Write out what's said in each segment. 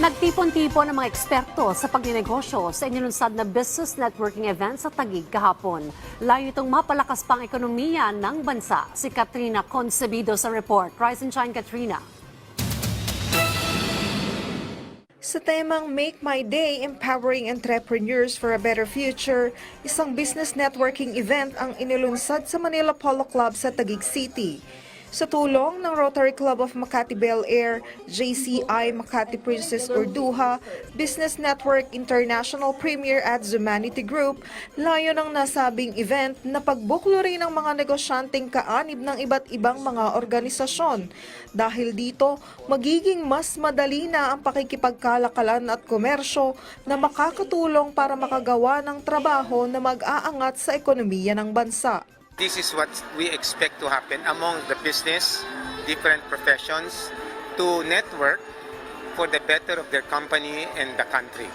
Nagtipon-tipon ang mga eksperto sa pagninegosyo sa inilunsad na business networking event sa Taguig kahapon. Layo itong mapalakas pang ekonomiya ng bansa. Si Katrina Concebido sa report. Rise and shine, Katrina. Sa temang Make My Day, Empowering Entrepreneurs for a Better Future, isang business networking event ang inilunsad sa Manila Polo Club sa Taguig City. Sa tulong ng Rotary Club of Makati Bel Air, JCI Makati Princess Urduha, Business Network International Premier at Zumanity Group, layo ng nasabing event na pagbuklo rin ng mga negosyanteng kaanib ng iba't ibang mga organisasyon. Dahil dito, magiging mas madali na ang pakikipagkalakalan at komersyo na makakatulong para makagawa ng trabaho na mag-aangat sa ekonomiya ng bansa. This is what we expect to happen among the business, different professions, to network for the better of their company and the country.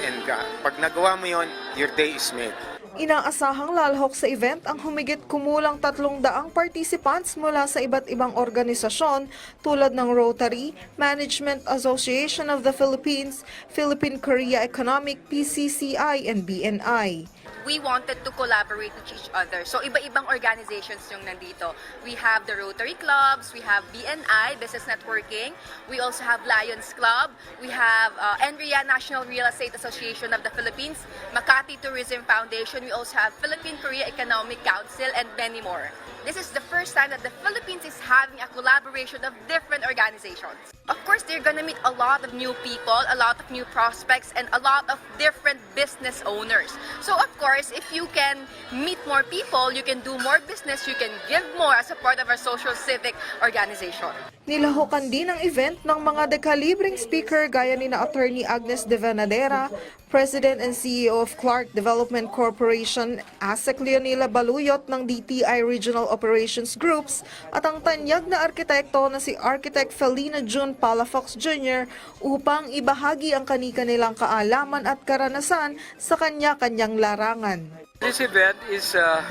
And uh, pag nagawa mo yon, your day is made. Inaasahang lalahok sa event ang humigit kumulang tatlong daang participants mula sa iba't ibang organisasyon tulad ng Rotary, Management Association of the Philippines, Philippine-Korea Economic, PCCI, and BNI. We wanted to collaborate with each other. So, iba-ibang organizations yung nandito. We have the Rotary Clubs, we have BNI, Business Networking, we also have Lions Club, we have uh, NRIA, National Real Estate Association of the Philippines, Makati Tourism Foundation, we also have Philippine-Korea Economic Council, and many more. This is the first time that the Philippines is having a collaboration of different organizations. Of course, they're gonna meet a lot of new people, a lot of new prospects, and a lot of different business owners. So, of course, if you can meet more people, you can do more business, you can give more as a part of our social civic organization. Nilahukan din ang event ng mga dekalibreng speaker gaya ni na Attorney Agnes De Venadera, President and CEO of Clark Development Corporation, ASEC Leonila Baluyot ng DTI Regional Operations Groups, at ang tanyag na arkitekto na si Architect Felina June Palafox Jr. upang ibahagi ang kanika-nilang kaalaman at karanasan sa kanya-kanyang larangan. This event is uh,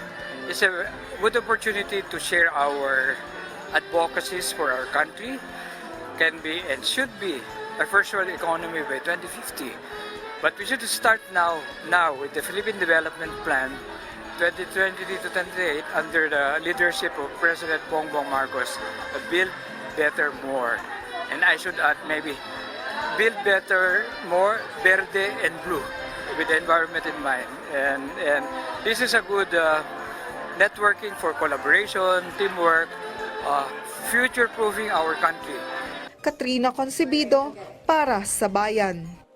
is a good opportunity to share our advocacies for our country. Can be and should be a world economy by 2050. But we should start now now with the Philippine Development Plan 2023 to 28 under the leadership of President Bongbong Marcos. uh, Build better more. And I should add maybe build better, more verde and blue with the environment in mind. And, and this is a good uh, networking for collaboration, teamwork, uh, future-proofing our country. Katrina Concebido para sa Bayan.